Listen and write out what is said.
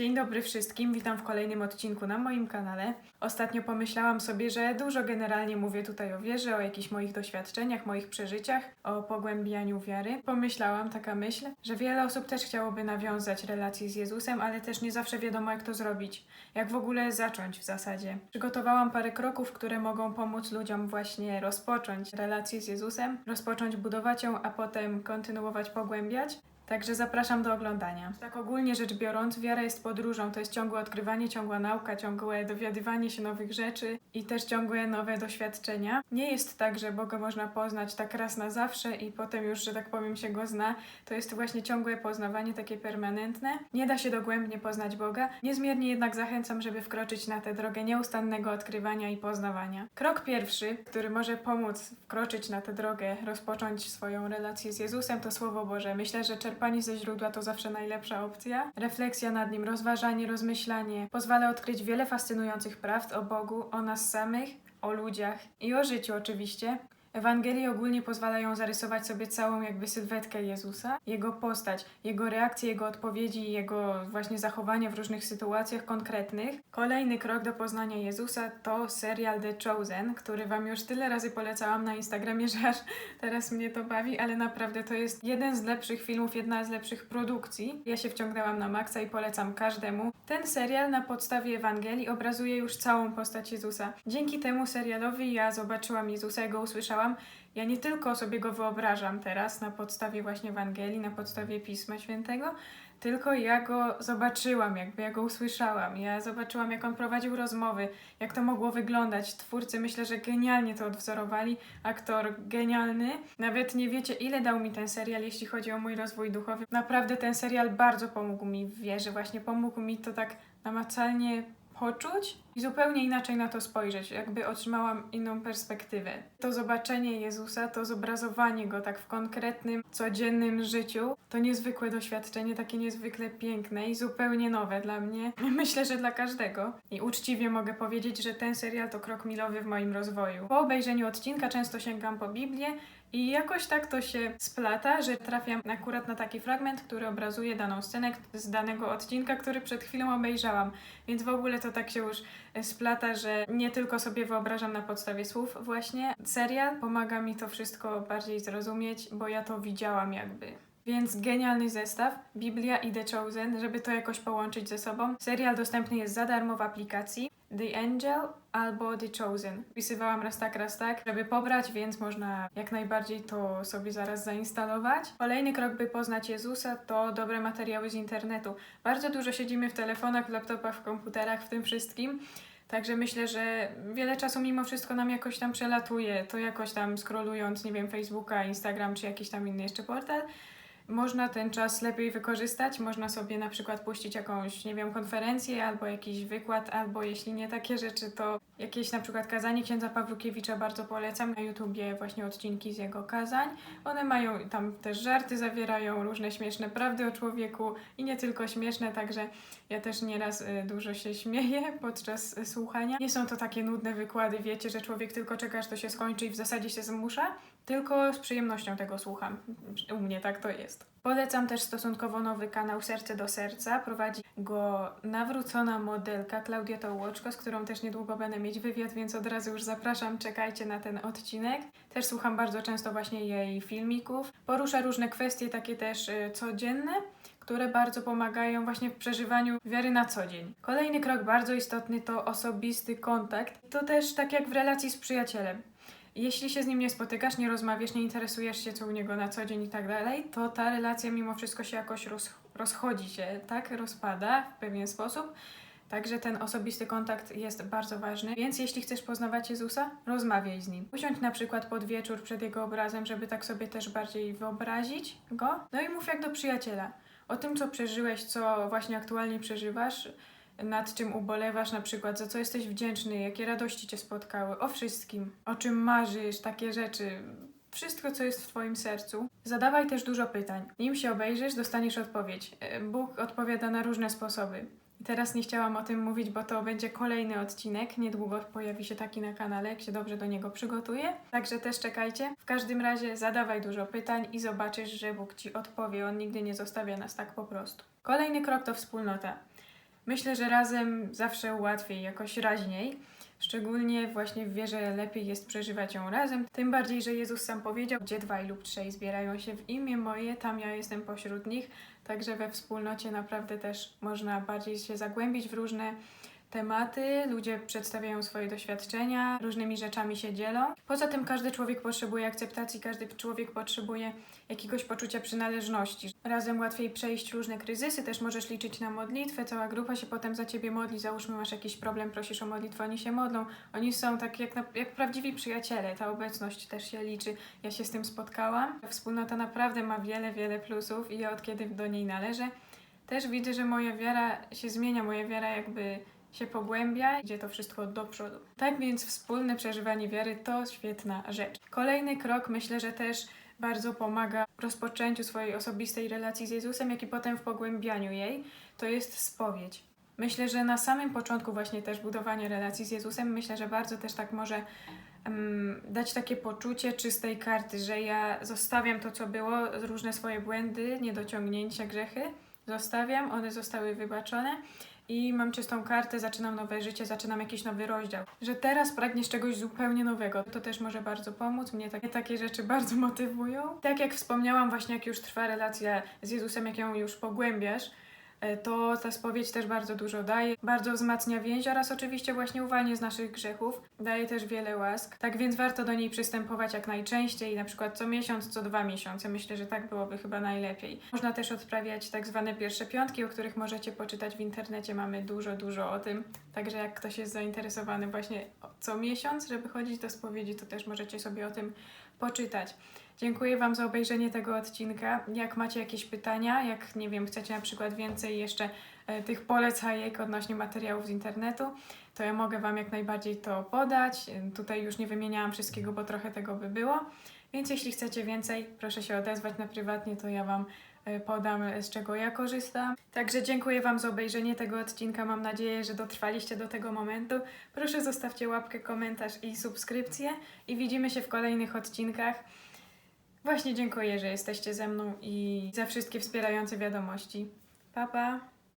Dzień dobry wszystkim, witam w kolejnym odcinku na moim kanale. Ostatnio pomyślałam sobie, że dużo generalnie mówię tutaj o wierze, o jakichś moich doświadczeniach, moich przeżyciach, o pogłębianiu wiary. Pomyślałam, taka myśl, że wiele osób też chciałoby nawiązać relacje z Jezusem, ale też nie zawsze wiadomo jak to zrobić. Jak w ogóle zacząć w zasadzie. Przygotowałam parę kroków, które mogą pomóc ludziom właśnie rozpocząć relację z Jezusem, rozpocząć budować ją, a potem kontynuować pogłębiać. Także zapraszam do oglądania. Tak ogólnie rzecz biorąc, wiara jest podróżą, to jest ciągłe odkrywanie, ciągła nauka, ciągłe dowiadywanie się nowych rzeczy i też ciągłe nowe doświadczenia. Nie jest tak, że Boga można poznać tak raz na zawsze i potem już, że tak powiem, się Go zna. To jest właśnie ciągłe poznawanie, takie permanentne. Nie da się dogłębnie poznać Boga. Niezmiernie jednak zachęcam, żeby wkroczyć na tę drogę nieustannego odkrywania i poznawania. Krok pierwszy, który może pomóc wkroczyć na tę drogę, rozpocząć swoją relację z Jezusem, to Słowo Boże. Myślę, że czerpanie ze źródła to zawsze najlepsza opcja. Refleksja nad nim, rozważanie, rozmyślanie pozwala odkryć wiele fascynujących prawd o Bogu, o nas samych, o ludziach i o życiu oczywiście. Ewangelie ogólnie pozwalają zarysować sobie całą jakby sylwetkę Jezusa, jego postać, jego reakcje, jego odpowiedzi, jego właśnie zachowania w różnych sytuacjach konkretnych. Kolejny krok do poznania Jezusa to serial The Chosen, który Wam już tyle razy polecałam na Instagramie, że aż teraz mnie to bawi, ale naprawdę to jest jeden z lepszych filmów, jedna z lepszych produkcji. Ja się wciągnęłam na maksa i polecam każdemu. Ten serial na podstawie Ewangelii obrazuje już całą postać Jezusa. Dzięki temu serialowi ja zobaczyłam Jezusa, go usłyszałam. Ja nie tylko sobie go wyobrażam teraz na podstawie właśnie Ewangelii, na podstawie Pisma Świętego, tylko ja go zobaczyłam, jakby ja go usłyszałam. Ja zobaczyłam, jak on prowadził rozmowy, jak to mogło wyglądać. Twórcy myślę, że genialnie to odwzorowali. Aktor genialny. Nawet nie wiecie, ile dał mi ten serial, jeśli chodzi o mój rozwój duchowy. Naprawdę ten serial bardzo pomógł mi w wierze, właśnie pomógł mi to tak namacalnie poczuć i zupełnie inaczej na to spojrzeć, jakby otrzymałam inną perspektywę. To zobaczenie Jezusa, to zobrazowanie Go tak w konkretnym, codziennym życiu, to niezwykłe doświadczenie, takie niezwykle piękne i zupełnie nowe dla mnie. Myślę, że dla każdego. I uczciwie mogę powiedzieć, że ten serial to krok milowy w moim rozwoju. Po obejrzeniu odcinka często sięgam po Biblię, i jakoś tak to się splata, że trafiam akurat na taki fragment, który obrazuje daną scenę z danego odcinka, który przed chwilą obejrzałam. Więc w ogóle to tak się już splata, że nie tylko sobie wyobrażam na podstawie słów właśnie. Serial pomaga mi to wszystko bardziej zrozumieć, bo ja to widziałam jakby. Więc genialny zestaw, Biblia i The Chosen, żeby to jakoś połączyć ze sobą. Serial dostępny jest za darmo w aplikacji The Angel albo The Chosen. Wpisywałam raz tak, raz tak, żeby pobrać, więc można jak najbardziej to sobie zaraz zainstalować. Kolejny krok, by poznać Jezusa, to dobre materiały z internetu. Bardzo dużo siedzimy w telefonach, w laptopach, w komputerach, w tym wszystkim. Także myślę, że wiele czasu mimo wszystko nam jakoś tam przelatuje, to jakoś tam scrollując, nie wiem, Facebooka, Instagram czy jakiś tam inny jeszcze portal, można ten czas lepiej wykorzystać. Można sobie na przykład puścić jakąś, nie wiem, konferencję albo jakiś wykład, albo jeśli nie takie rzeczy, to jakieś na przykład kazanie księdza Pawlukiewicza bardzo polecam. Na YouTubie właśnie odcinki z jego kazań. One mają tam też żarty, zawierają różne śmieszne prawdy o człowieku i nie tylko śmieszne, także ja też nieraz y, dużo się śmieję podczas y, słuchania. Nie są to takie nudne wykłady, wiecie, że człowiek tylko czeka, aż to się skończy i w zasadzie się zmusza, tylko z przyjemnością tego słucham. U mnie tak to jest. Polecam też stosunkowo nowy kanał Serce do Serca. Prowadzi go nawrócona modelka Klaudia Tołoczko, z którą też niedługo będę mieć wywiad, więc od razu już zapraszam, czekajcie na ten odcinek. Też słucham bardzo często właśnie jej filmików. Porusza różne kwestie takie też y, codzienne, które bardzo pomagają właśnie w przeżywaniu wiary na co dzień. Kolejny krok bardzo istotny to osobisty kontakt. To też tak jak w relacji z przyjacielem. Jeśli się z nim nie spotykasz, nie rozmawiasz, nie interesujesz się co u niego na co dzień i tak dalej, to ta relacja mimo wszystko się jakoś roz, rozchodzi się, tak? Rozpada w pewien sposób. Także ten osobisty kontakt jest bardzo ważny. Więc jeśli chcesz poznawać Jezusa, rozmawiaj z nim. Usiądź na przykład pod wieczór przed jego obrazem, żeby tak sobie też bardziej wyobrazić go. No i mów jak do przyjaciela. O tym, co przeżyłeś, co właśnie aktualnie przeżywasz, nad czym ubolewasz na przykład, za co jesteś wdzięczny, jakie radości cię spotkały, o wszystkim, o czym marzysz, takie rzeczy. Wszystko, co jest w Twoim sercu. Zadawaj też dużo pytań. Nim się obejrzysz, dostaniesz odpowiedź. E, Bóg odpowiada na różne sposoby. I teraz nie chciałam o tym mówić, bo to będzie kolejny odcinek. Niedługo pojawi się taki na kanale, jak się dobrze do niego przygotuję. Także też czekajcie. W każdym razie zadawaj dużo pytań i zobaczysz, że Bóg Ci odpowie. On nigdy nie zostawia nas tak po prostu. Kolejny krok to wspólnota. Myślę, że razem zawsze łatwiej, jakoś raźniej. Szczególnie właśnie w wierze lepiej jest przeżywać ją razem. Tym bardziej, że Jezus sam powiedział, gdzie dwaj lub trzej zbierają się w imię moje, tam ja jestem pośród nich. Także we wspólnocie naprawdę też można bardziej się zagłębić w różne tematy, ludzie przedstawiają swoje doświadczenia, różnymi rzeczami się dzielą. Poza tym każdy człowiek potrzebuje akceptacji, każdy człowiek potrzebuje jakiegoś poczucia przynależności. Razem łatwiej przejść różne kryzysy, też możesz liczyć na modlitwę, cała grupa się potem za ciebie modli, załóżmy masz jakiś problem, prosisz o modlitwę, oni się modlą, oni są tak jak, na, jak prawdziwi przyjaciele, ta obecność też się liczy. Ja się z tym spotkałam. Wspólnota naprawdę ma wiele, wiele plusów i ja od kiedy do niej należę, też widzę, że moja wiara się zmienia, moja wiara jakby się pogłębia, idzie to wszystko do przodu. Tak więc wspólne przeżywanie wiary to świetna rzecz. Kolejny krok myślę, że też bardzo pomaga w rozpoczęciu swojej osobistej relacji z Jezusem, jak i potem w pogłębianiu jej, to jest spowiedź. Myślę, że na samym początku właśnie też budowania relacji z Jezusem, myślę, że bardzo też tak może em, dać takie poczucie czystej karty, że ja zostawiam to, co było, różne swoje błędy, niedociągnięcia, grzechy, zostawiam, one zostały wybaczone i mam czystą kartę, zaczynam nowe życie, zaczynam jakiś nowy rozdział. Że teraz pragniesz czegoś zupełnie nowego. To też może bardzo pomóc. Mnie takie, takie rzeczy bardzo motywują. Tak jak wspomniałam, właśnie jak już trwa relacja z Jezusem, jak ją już pogłębiasz, to ta spowiedź też bardzo dużo daje. Bardzo wzmacnia więź oraz oczywiście właśnie uwalnia z naszych grzechów. Daje też wiele łask. Tak więc warto do niej przystępować jak najczęściej, na przykład co miesiąc, co dwa miesiące. Myślę, że tak byłoby chyba najlepiej. Można też odprawiać tak zwane pierwsze piątki, o których możecie poczytać w internecie. Mamy dużo, dużo o tym. Także jak ktoś jest zainteresowany właśnie co miesiąc, żeby chodzić do spowiedzi, to też możecie sobie o tym poczytać. Dziękuję Wam za obejrzenie tego odcinka. Jak macie jakieś pytania, jak nie wiem, chcecie na przykład więcej jeszcze e, tych polecajek odnośnie materiałów z internetu, to ja mogę Wam jak najbardziej to podać. Tutaj już nie wymieniałam wszystkiego, bo trochę tego by było. Więc jeśli chcecie więcej, proszę się odezwać na prywatnie, to ja Wam podam, e, z czego ja korzystam. Także dziękuję Wam za obejrzenie tego odcinka. Mam nadzieję, że dotrwaliście do tego momentu. Proszę zostawcie łapkę, komentarz i subskrypcję i widzimy się w kolejnych odcinkach. Właśnie dziękuję, że jesteście ze mną i za wszystkie wspierające wiadomości. Pa, pa!